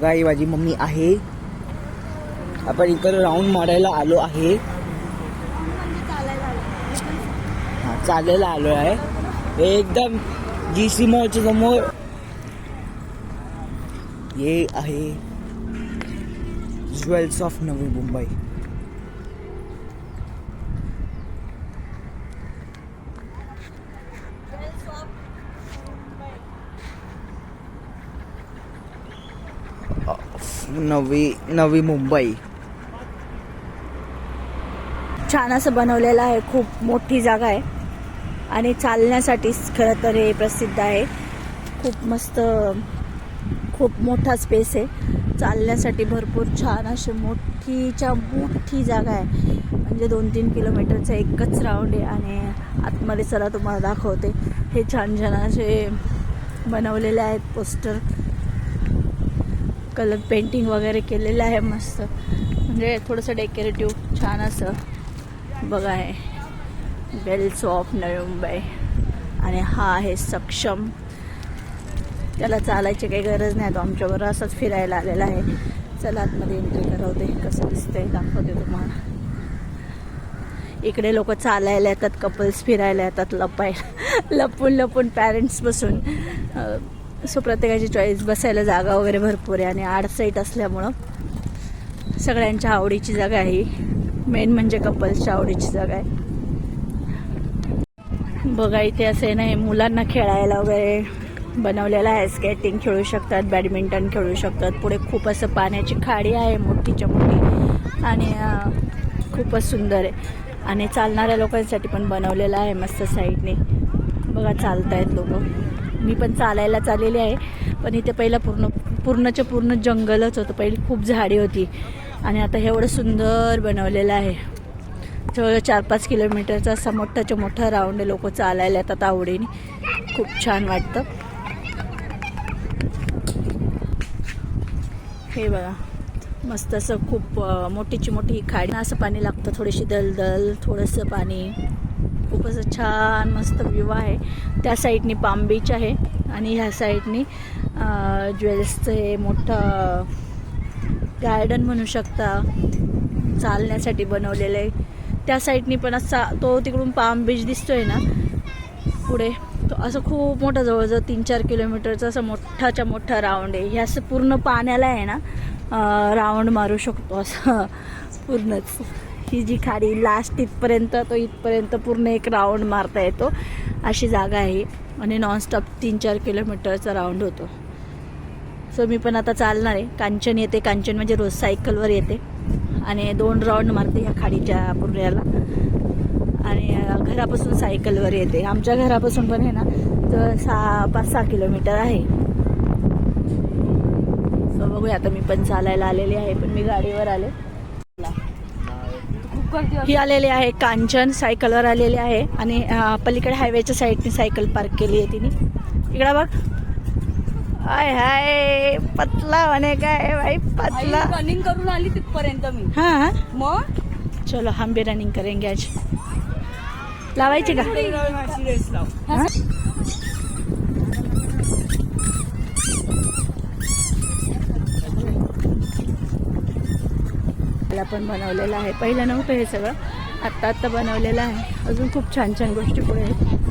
बघा ही माझी मम्मी आहे. आपण इकडे राऊंड मारायला आलो आहे. हा चालायला आलो आहे एकदम जी सी मॉलच्या समोर. हे आहे ज्वेल्स ऑफ नवी मुंबई. नवी नवी मुंबई. छान असं बनवलेलं आहे. खूप मोठी जागा आहे. आणि चालण्यासाठीच खरं तर हे प्रसिद्ध आहे. खूप मस्त खूप मोठा स्पेस आहे. चालण्यासाठी भरपूर छान अशी मोठीच्या मोठी जागा आहे. म्हणजे दोन तीन किलोमीटरचा एकच राऊंड आहे आणि आतमध्ये चला तुम्हाला दाखवते. हे छान छान असे बनवलेले आहेत पोस्टर. कलर पेंटिंग वगैरे केलेलं आहे मस्त. म्हणजे थोडंसं डेकोरेटिव्ह छान असं. बघा आहे बेल्स ऑफ नवी मुंबई आणि हा आहे सक्षम. त्याला चालायची काही गरज नाही तो आमच्याबरोबर असंच फिरायला आलेला आहे. चला आतमध्ये एंट्री करावते कसं दिसतंय दाखवते तुम्हाला. इकडे लोक चालायला येतात कपल्स फिरायला येतात लपायला लपून लपून पॅरेंट्स बसून सो प्रत्येकाची चॉईस बसायला जागा वगैरे भरपूर आहे आणि आड साईट असल्यामुळं सगळ्यांच्या आवडीची जागा आहे मेन म्हणजे कपल्सच्या आवडीची जागा आहे. बघा इथे असं नाही मुलांना खेळायला वगैरे बनवलेलं आहे. स्केटिंग खेळू शकतात बॅडमिंटन खेळू शकतात. पुढे खूप असं पाण्याची खाडी आहे मोठीच्या मोठी. आणि खूपच सुंदर आहे. आणि चालणाऱ्या लोकांसाठी पण बनवलेलं आहे मस्त साईडने. बघा चालत आहेत लोक. मी पण चालायला चाललेली आहे. पण इथे पहिलं पूर्ण पूर्णच्या पूर्ण जंगलच होतं. पहिली खूप झाडी होती. आणि आता एवढं सुंदर बनवलेलं आहे. जवळ चार पाच किलोमीटरचा असा मोठाच्या मोठा राऊंड लोक चालायला येतात आवडीने. खूप छान वाटतं. हे बघा. मस्त असं खूप मोठीची मोठी खाडी. असं पाणी लागतं थोडीशी दलदल थोडंसं पाणी. खूप असं छान मस्त व्ह्यू आहे. त्या साईडनी पाम बीच आहे आणि ह्या साईडनी ज्वेल्सचं हे मोठं गार्डन म्हणू शकता. चालण्यासाठी बनवलेलं आहे. त्या साईडनी पण असा तो तिकडून पाम बीच दिसतोय ना पुढे. तो असं खूप मोठा जवळजवळ तीन चार किलोमीटरचा असं मोठाच्या मोठा राऊंड आहे. हे असं पूर्ण पाण्याला आहे ना राऊंड मारू शकतो असं. पूर्णच. ही जी खाडी लास्ट इथपर्यंत तो इथपर्यंत पूर्ण एक राऊंड मारता येतो. अशी जागा आहे. आणि नॉनस्टॉप तीन चार किलोमीटरचा राऊंड होतो. सो मी पण आता चालणार आहे. कांचन येते. कांचन म्हणजे रोज सायकलवर येते. आणि दोन राऊंड मारते ह्या खाडीच्या पुण्याला आणि घरापासून सायकलवर येते. आमच्या घरापासून पण आहे ना तर सहा पाच सहा किलोमीटर आहे. सो बघूया. आता मी पण चालायला आलेली आहे पण मी गाडीवर आले. ही आलेली आहे कांचन सायकलवर आलेली आहे. आणि पलीकडे हायवेच्या साईडने सायकल पार्क केली आहे तिने. इकडं बघ. हाय हाय पतला म्हणे काय भाई पतला. रनिंग करून आली तिथपर्यंत मी. हाँ मग? चलो हम भी रनिंग करेंगे आज. लावायची का? हाँ? पण बनवलेलं आहे. पहिलं नव्हतं हे सगळं. आत्ता आत्ता बनवलेलं आहे. अजून खूप छान छान गोष्टी पुढे आहेत.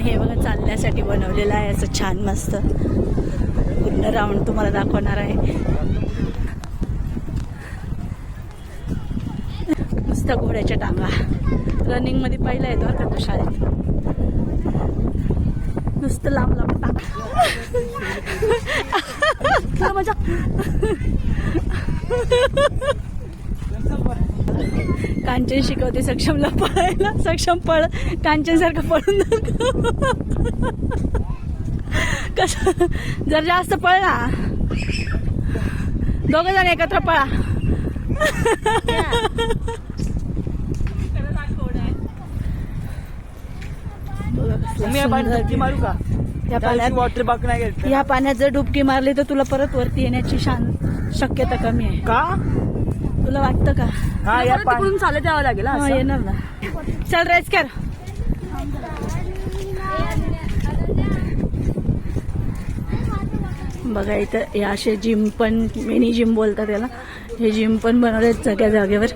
हे बघा. चालण्यासाठी बनवलेलं आहे. असं छान मस्त. पूर्ण राऊंड तुम्हाला दाखवणार आहे. मस्त घोड्याच्या टांगा रनिंगमध्ये पहिला येतो बरं का तो शाळेत? नुसतं लांब लांब टाक. मजा. कांचन शिकवते सक्षमला पळायला. सक्षम पळ कांचन सारखं पळून कस? जर जास्त पळला दोघ जण एकत्र पळा बघा कसलं मी या पाण्यात सुंदर डुबकी मारू का? या पाण्यात वॉटर पार्क नाही गेलं या पाण्यात जर डुबकी मारली तर तुला परत वरती येण्याची शान शक्यता कमी आहे. का? तुला वाटतं का? हा या चालत यावं लागेल हा. येणार ना. चल रेस कर. बघा इथं हे असे जिम पण मिनी जिम बोलतात त्याला हे जिम पण बनवलेत सगळ्या जागेवर.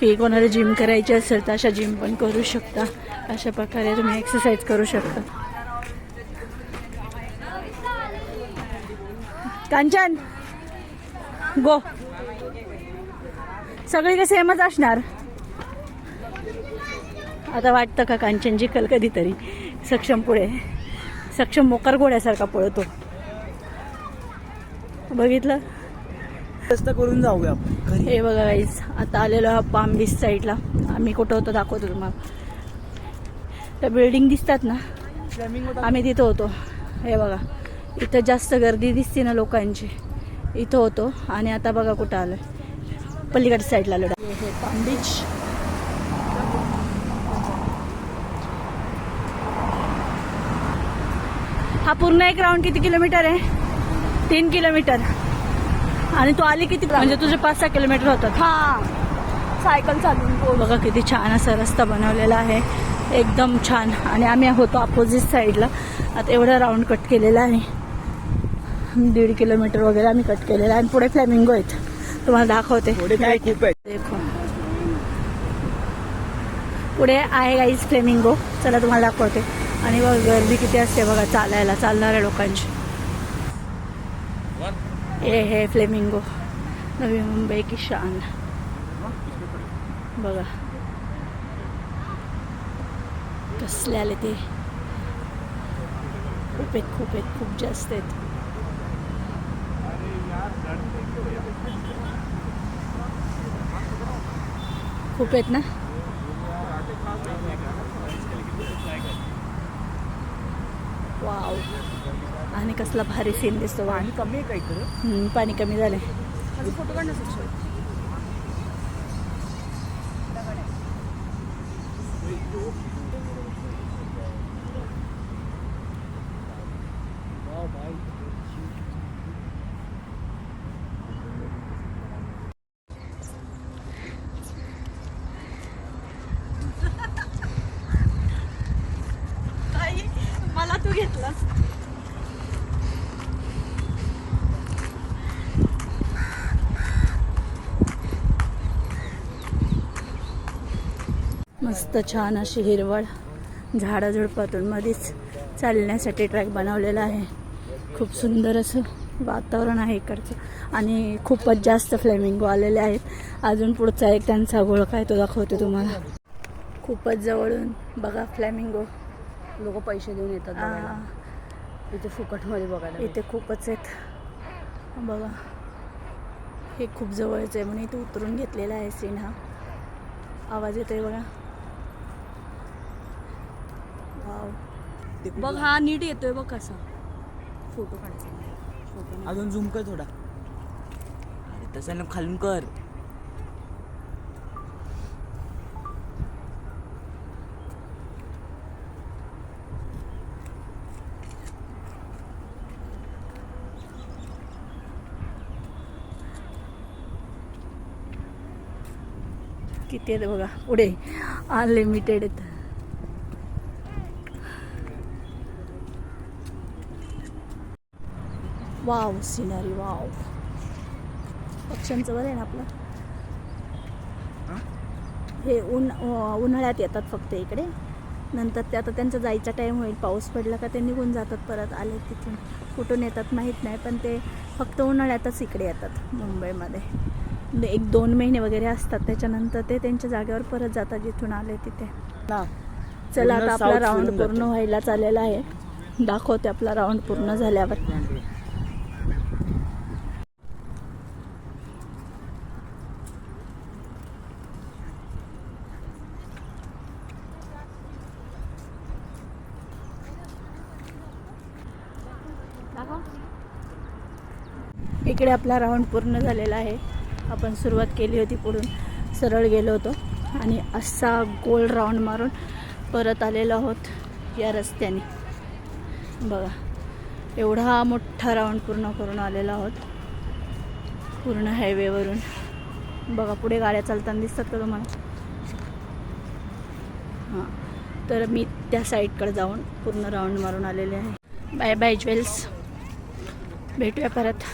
की कोणाला जिम करायची असेल तर अशा जिम पण करू शकता. अशा प्रकारे तुम्ही एक्सरसाइज करू शकता. कांचन गो. सगळी कसं सेमच असणार? आता वाटतं का कांचनजी कल कधीतरी सक्षम पुढे? सक्षम मोकार घोड्यासारखा पळतो. बघितलं? रस्त करून जाऊया आपण हे बघा गाईज आता आलेलो हा पाम बीच साईडला. आम्ही कुठं होतो दाखवतो तुम्हाला. त्या बिल्डिंग दिसतात ना? आम्ही तिथं होतो. हे बघा. इथं जास्त गर्दी दिसते ना लोकांची. इथं होतो. आणि आता बघा कुठं आलोय. पलीकडच्या साईडला आलो हे हे पाम बीच हा पूर्ण एक राऊंड किती किलोमीटर आहे? तीन किलोमीटर. आणि तू आली किती म्हणजे तुझे पाच सहा किलोमीटर होतात. हा. सायकल चालून बघा किती छान असा रस्ता बनवलेला आहे. एकदम छान. आणि आम्ही होतो अपोजिट साईडला आता एवढा राऊंड कट केलेला आहे. दीड किलोमीटर वगैरे आम्ही कट केलेला आहे. आणि पुढे फ्लॅमिंगो आहेत. तुम्हाला दाखवते. थोडे काय खूप आहेत. देखो. पुढे आहे गाईज फ्लेमिंगो चला तुम्हाला दाखवते. आणि बघ गर्दी किती असते बघा चालायला. चालणाऱ्या लोकांची. हे हे फ्लेमिंगो नवी मुंबई की शान बघा कसले आले ते खूप आहेत खूप आहेत खूप जास्त आहेत खूप आहेत ना वाव आणि कसला भारी सीन दिसतो पाणी कमी आहे का इकडे? हम्म, पाणी कमी माझा फोटो काढ ना सक्षम मला तू घेतला मस्त छान अशी हिरवळ झाडाझुडपातून मध्येच चालण्यासाठी ट्रॅक बनवलेला आहे. खूप सुंदर असं वातावरण आहे इकडचं. आणि खूपच जास्त फ्लेमिंगो आलेले आहेत. अजून पुढचा एक त्यांचा गोळ काय तो दाखवते तुम्हाला. खूपच जवळून बघा फ्लॅमिंगो लोक पैसे देऊन येतात इथे फुकटमध्ये बघायला इथे खूपच आहेत. बघा. हे खूप जवळच आहे म्हणून इथे उतरून घेतलेला आहे सीन हा. आवाज येतोय बघा वाव बघ हा नीट येतोय बघ कसा. फोटो काढायचा अजून झूम कर थोडा. अरे तसं ना खालून कर. किती आहेत बघा. पुढे. अनलिमिटेड आहेत. वाव सिनरी वाव पक्ष्यांचं बरं आहे ना आपलं? हे? उन उन्हाळ्यात येतात फक्त इकडे. नंतर ते आता त्यांचा जायचा टाईम होईल. पाऊस पडला का ते निघून जातात परत आले तिथून. कुठून येतात माहीत नाही पण ते फक्त उन्हाळ्यातच इकडे येतात मुंबईमध्ये. म्हणजे एक दोन महिने वगैरे असतात. त्याच्यानंतर ते त्यांच्या जागेवर परत जातात जिथून आले तिथे. चला आता आपला राऊंड पूर्ण. व्हायला चाललेला आहे. दाखवते आपला राऊंड पूर्ण झाल्यावर. इकडे आपला राऊंड पूर्ण झालेला आहे. आपण सुरुवात केली होती पुढून. सरळ गेलो होतो. आणि असा गोल राऊंड मारून परत आलेलो आहोत या रस्त्याने. बघा एवढा मोठा राऊंड पूर्ण करून आलेलो आहोत. पूर्ण हायवेवरून. बघा पुढे गाड्या चालताना दिसतात का तुम्हाला? हां. तर मी त्या साईडकडे जाऊन पूर्ण राऊंड मारून आलेले आहे. Bye bye jewels. भेटूया परत.